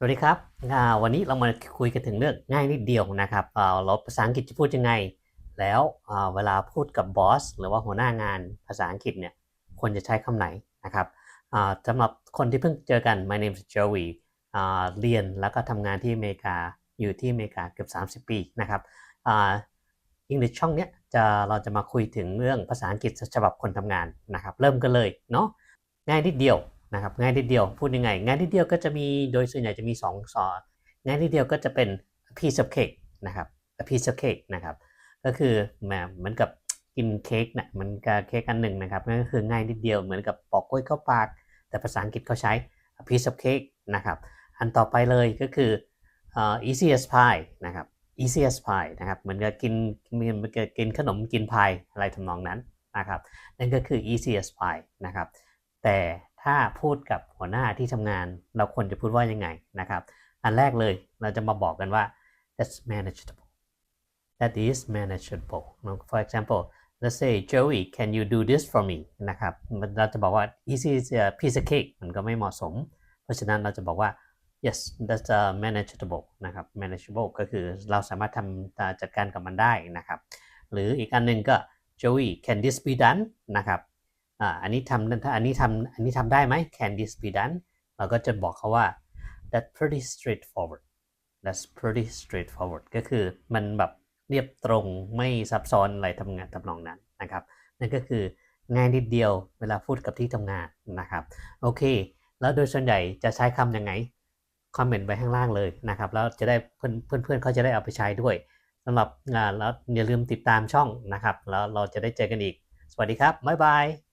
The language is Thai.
สวัสดีครับ วันนี้เรามาคุยกันถึงเรื่องง่ายนิดเดียวนะครับเราภาษาอังกฤษจะพูดยังไง แล้วเวลาพูดกับบอสหรือว่าหัวหน้างานภาษาอังกฤษเนี่ยควรจะใช้คำไหนนะครับสำหรับคนที่เพิ่งเจอกัน my name is Joey เรียนแล้วก็ทำงานที่อเมริกาอยู่ที่อเมริกาเกือบ 30 ปีนะครับอ่า English ช่องเนี้ยจะเราจะมาคุยถึงเรื่องภาษาอังกฤษฉบับคนทำงานนะครับ เริ่มกันเลยเนาะง่ายนิดเดียว นะครับง่ายนิดเดียวพูดยังไงง่ายนิดเดียวก็จะมีโดยส่วนใหญ่จะมี2สอง่ายนิดเดียวก็จะเป็น a piece of cake นะครับ a piece of cake นะครับก็คือแหมเหมือนกับกินเค้กนะมันกับเค้กอันหนึ่งนะครับนั่นก็คือง่ายนิดเดียวเหมือนกับปอกกล้วยเข้าปาก แต่ภาษาอังกฤษเขาใช้ a piece of cake นะครับอันต่อไปเลยก็คือ easy as pie นะครับ easy as pie นะครับเหมือนกับกินเหมือนกับกินขนมกินพายอะไรทำนองนั้นนะครับนั่นก็คือ easy as pie นะครับแต่ ถ้าพูดกับหัวหน้าที่ทำงาน เราควรจะพูดว่ายังไงนะครับ อันแรกเลยเราจะมาบอกกันว่า that's manageable that is manageable for example let's say Joey can you do this for me นะครับเราจะบอกว่า easy is a piece of cake มันก็ไม่เหมาะสม เพราะฉะนั้นเราจะบอกว่า yes that's uh, manageable นะครับ manageable ก็คือเราสามารถทำจัดการกับมันได้นะครับ หรืออีกอันหนึ่งก็ Joey can this be done นะครับ อ่าอันนี้ทำถ้าอันนี้ทำอันนี้ทำได้ไหม can this be done เราก็จะบอกเขาว่า that's pretty straightforward that's pretty straightforward ก็คือมันแบบเรียบตรงไม่ซับซ้อนอะไรทำงานทำนองนั้นนะครับ นั่นก็คือง่ายนิดเดียวเวลาพูดกับที่ทำงานนะครับ โอเค แล้วโดยส่วนใหญ่จะใช้คำยังไง คอมเมนต์ไว้ข้างล่างเลยนะครับ แล้วจะได้เพื่อนเพื่อนเพื่อนเขาจะได้เอาไปใช้ด้วยสำหรับงานแล้วอย่าลืมติดตามช่องนะครับ แล้วเราจะได้เจอกันอีก สวัสดีครับ บ๊ายบาย